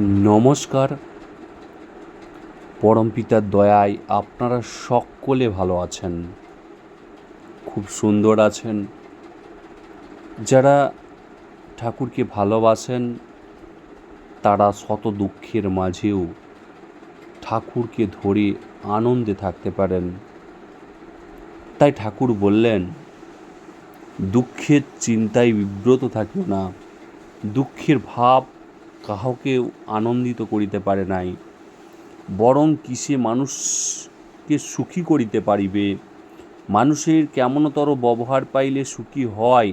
নমস্কার। পরমপিতার দয়ায় আপনারা সকলে ভালো আছেন। খুব সুন্দর আছেন। যারা ঠাকুরকে ভালোবাসেন, তারা শত দুঃখের মাঝেও ঠাকুরকে ধরে আনন্দে থাকতে পারেন। তাই ঠাকুর বললেন, দুঃখের চিন্তায় বিব্রত থাকিও না। দুঃখের ভাব কাহকেও আনন্দিত করিতে পারে নাই, বরং কিসে মানুষকে সুখী করিতে পারিবে? মানুষের কেমনতর ব্যবহার পাইলে সুখী হয়?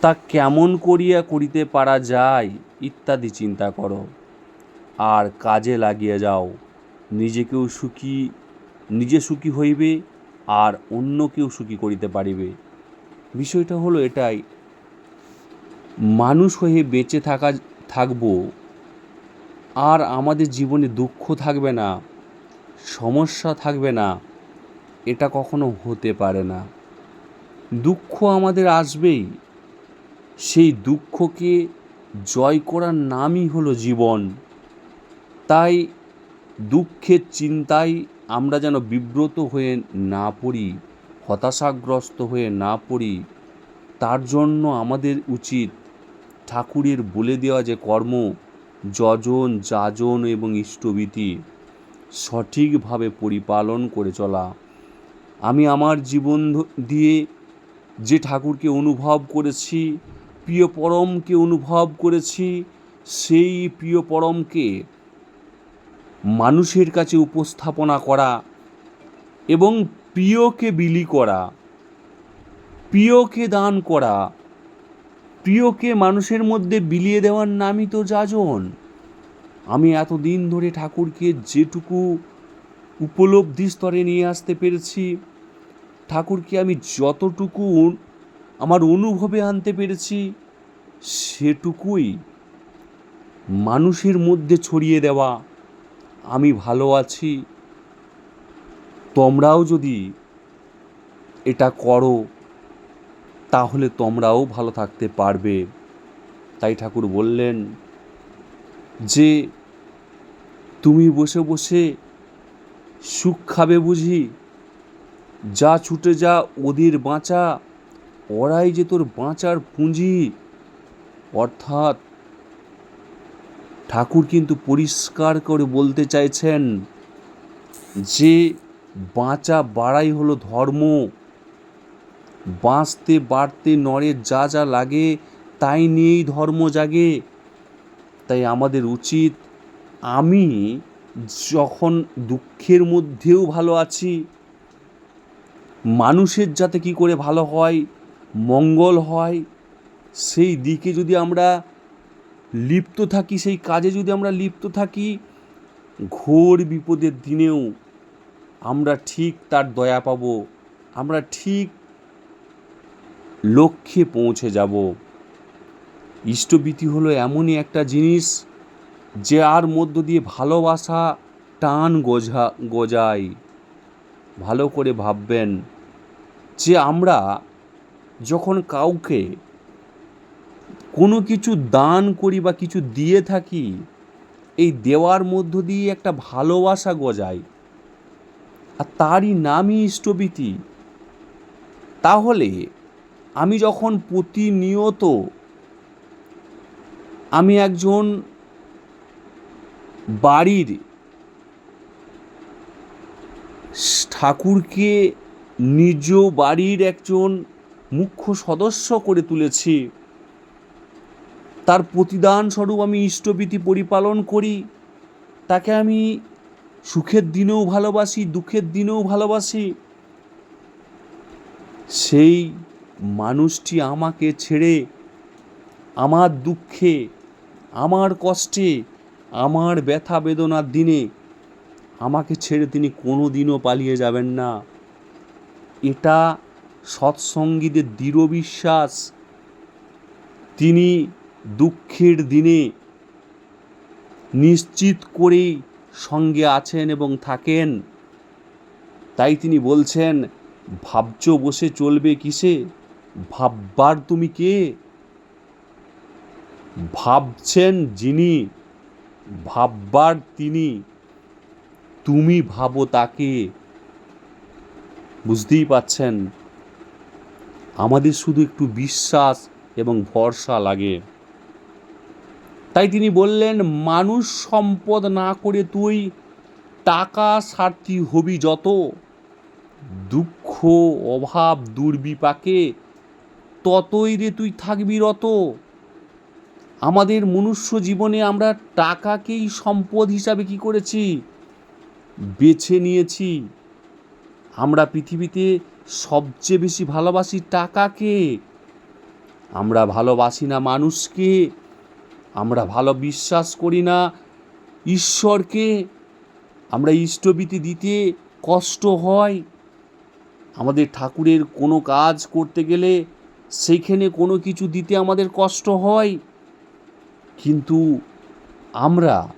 তা কেমন করিয়া করিতে পারা যায়, ইত্যাদি চিন্তা করো। আর কাজে লাগিয়া যাও নিজেকেও সুখী, নিজে সুখী হইবে, আর অন্যকেও সুখী করিতে পারিবে। বিষয়টা হলো এটাই। মানুষ হয়ে বেঁচে থাকা, থাকব, আর আমাদের জীবনে দুঃখ থাকবে না, সমস্যা থাকবে না, এটা কখনো হতে পারে না। দুঃখ আমাদের আসবেই। সেই দুঃখকে জয় করার নামই হলো জীবন। তাই দুঃখের চিন্তায় আমরা যেন বিব্রত হয়ে না পড়ি, হতাশাগ্রস্ত হয়ে না পড়ি, তার জন্য আমাদের উচিত ঠাকুরের বলে দেওয়া যে কর্ম, যজন, যাজন এবং ইষ্টবিধি সঠিকভাবে পরিপালন করে চলা। আমি আমার জীবন দিয়ে যে ঠাকুরকে অনুভব করেছি, প্রিয় পরমকে অনুভব করেছি, সেই প্রিয় পরমকে মানুষের কাছে উপস্থাপনা করা এবং প্রিয়কে বিলি করা, প্রিয়কে দান করা প্রিয়কে মানুষের মধ্যে বিলিয়ে দেওয়ার নামই তো যাজন। আমি এতদিন ধরে ঠাকুরকে যেটুকু উপলব্ধি স্তরে নিয়ে আসতে পেরেছি, ঠাকুরকে আমি যতটুকু আমার অনুভবে আনতে পেরেছি, সেটুকুই মানুষের মধ্যে ছড়িয়ে দেওয়া। আমি ভালো আছি। তোমরাও যদি এটা করো। তাহলে তোমরাও ভালো থাকতে পারবে। তাই ঠাকুর বললেন, যে তুমি বসে বসে সুখ খাবে বুঝি, যা ছুটে যা ওদের বাঁচা, ওরাই যে তোর বাঁচার পুঁজি। অর্থাৎ ঠাকুর কিন্তু পরিষ্কার করে বলতে চাইছেন যে, বাঁচা বাড়াই হলো ধর্ম। বাঁচতে, বাড়তে নরের যা যা লাগে, তাই নিয়েই ধর্ম জাগে। তাই আমাদের উচিত আমি যখন দুঃখের মধ্যেও ভালো আছি, মানুষের যাতে কি করে ভালো হয়, মঙ্গল হয়, সেই দিকে যদি আমরা লিপ্ত থাকি, সেই কাজে যদি আমরা লিপ্ত থাকি, ঘোর বিপদের দিনেও আমরা ঠিক তার দয়া পাব। আমরা ঠিক লক্ষ্যে পৌঁছে যাব। ইষ্টবীতি হলো এমনই একটা জিনিস যে আর মধ্য দিয়ে ভালোবাসা টান গোঝা, গজায়। ভালো করে ভাববেন যে আমরা যখন কাউকে কোনো কিছু দান করি বা কিছু দিয়ে থাকি, এই দেওয়ার মধ্য দিয়ে একটা ভালোবাসা গজায়। আর তারই নামই ইষ্টবীতি তাহলে আমি যখন প্রতিনিয়ত আমি একজন বাড়ির ঠাকুরকে নিজ বাড়ির একজন মুখ্য সদস্য করে তুলেছি, তার প্রতিদান স্বরূপ আমি ইষ্টবিধি পরিপালন করি, তাকে আমি সুখের দিনেও ভালোবাসি, দুঃখের দিনেও ভালোবাসি, সেই মানুষটি আমাকে ছেড়ে, আমার দুঃখে, আমার কষ্টে, আমার ব্যথা বেদনার দিনে আমাকে ছেড়ে তিনি কোনো দিনও পালিয়ে যাবেন না। এটা সৎসঙ্গীদের দৃঢ় বিশ্বাস। তিনি দুঃখের দিনে নিশ্চিত করেই সঙ্গে আছেন এবং থাকেন। তাই তিনি বলছেন, ভাবছ বসে চলবে কিসে? ভাববার তুমি কে? ভাবছেন যিনি, ভাববার তিনি। তুমি ভাবো তাকে। বুঝতেই পাচ্ছেন, আমাদের শুধু একটু বিশ্বাস এবং ভরসা লাগে। তাই তিনি বললেন, মানুষ সম্পদ না করে তুই টাকা স্বার্থী হবি যত। দুঃখ, অভাব, দুর্বিপাকে ততই রে তুই থাকবি রত। আমাদের মনুষ্য জীবনে আমরা টাকাকেই সম্পদ হিসাবে কি করেছি? বেছে নিয়েছি। আমরা পৃথিবীতে সবচেয়ে বেশি ভালোবাসি টাকাকে। আমরা ভালোবাসি না মানুষকে। আমরা ভালো বিশ্বাস করি না ঈশ্বরকে। আমরা ইষ্টবীতি দিতে কষ্ট হয়। আমাদের ঠাকুরের কোনো কাজ করতে গেলে সেইখানে কোনো কিছু দিতে আমাদের কষ্ট হয়। কিন্তু আমরা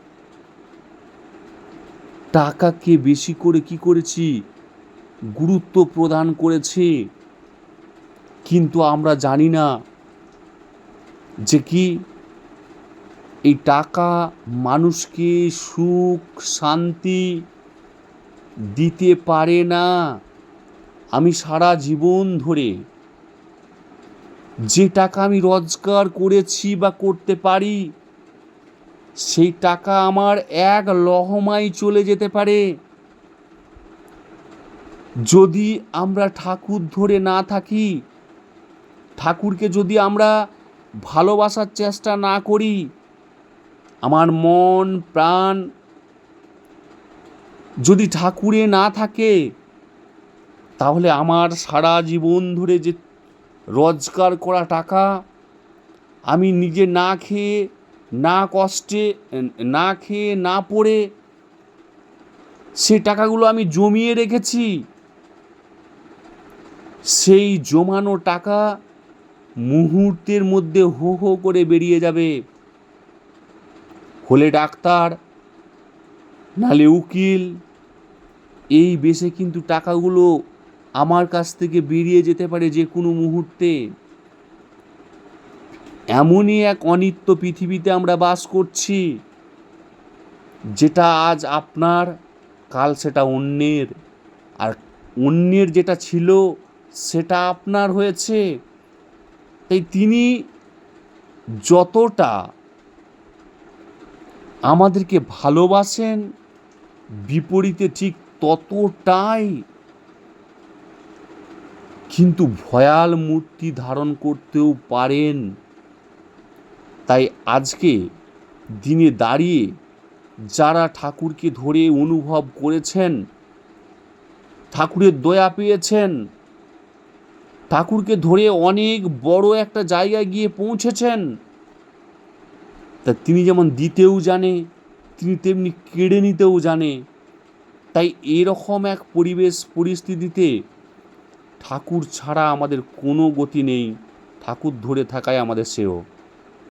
টাকাকে বেশি করে কি করেছি? গুরুত্ব প্রদান করেছি। কিন্তু আমরা জানি না যে কি এই টাকা মানুষকে সুখ, শান্তি দিতে পারে না। আমি সারা জীবন ধরে যে টাকা আমি রোজগার করেছি বা করতে পারি, সেই টাকা আমার এক লহমায় চলে যেতে পারে। যদি আমরা ঠাকুর ধরে না থাকি, ঠাকুরকে যদি আমরা ভালোবাসার চেষ্টা না করি, আমার মন, প্রাণ যদি ঠাকুরে না থাকে, তাহলে আমার সারা জীবন ধরে যে রোজগার করা টাকা, আমি নিজে না খেয়ে, না কষ্টে, না খেয়ে, না পড়ে, সে টাকাগুলো আমি জমিয়ে রেখেছি। সেই জমানো টাকা মুহূর্তের মধ্যে হো হো করে বেরিয়ে যাবে। হলে ডাক্তার, নালে উকিল, এই বেশে কিন্তু টাকাগুলো আমার কাছ থেকে বেরিয়ে যেতে পারে যে কোনো মুহূর্তে। এমনই এক অনিত্য পৃথিবীতে আমরা বাস করছি, যেটা আজ আপনার, কাল সেটা অন্যের, আর অন্যের যেটা ছিল, সেটা আপনার হয়েছে। তাই তিনি যতটা আমাদেরকে ভালোবাসেন, বিপরীতে ঠিক ততটাই কিন্তু ভয়াল মূর্তি ধারণ করতেও পারেন। তাই আজকে দিনে দাঁড়িয়ে যারা ঠাকুরকে ধরে অনুভব করেছেন, ঠাকুরের দয়া পেয়েছেন, ঠাকুরকে ধরে অনেক বড় একটা জায়গায় গিয়ে পৌঁছেছেন, তা তিনি যেমন দিতেও জানে, তিনি তেমনি কেড়ে নিতেও জানে। তাই এরকম এক পরিবেশ, পরিস্থিতিতে ঠাকুর ছাড়া আমাদের কোনো গতি নেই। ঠাকুর ধরে থাকাই আমাদের শ্রেয়।